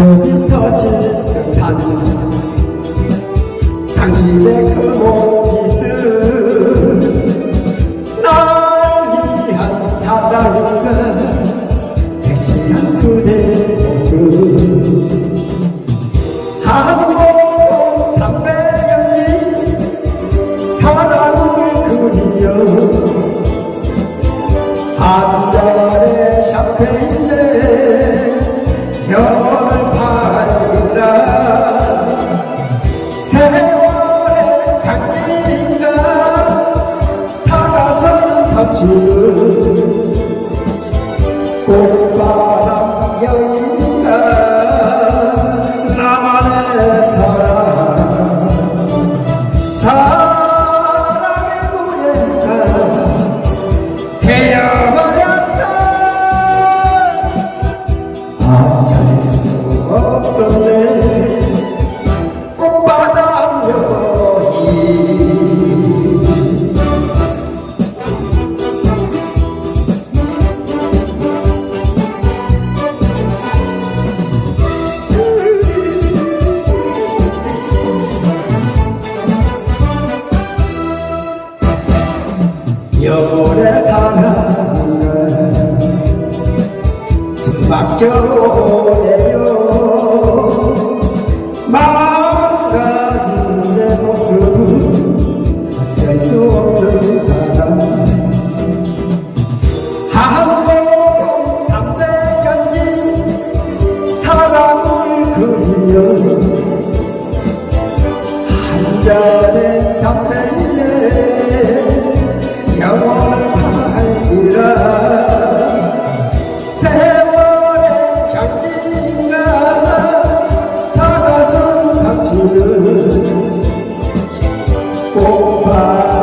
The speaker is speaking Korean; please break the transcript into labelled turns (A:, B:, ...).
A: 가슴이 터질 듯한 당신의 그 몸짓은 날 위한 사랑인가 백신한 그대 모습 한국 담배 열린 사랑을 그리며 한 잔의 샴페인 acı 수 없는 한국 담배 연기 사랑을 그리며 한 잔의 담배에 영원을 팔리라. 세월의 향기가 다가선 감치는 Bye.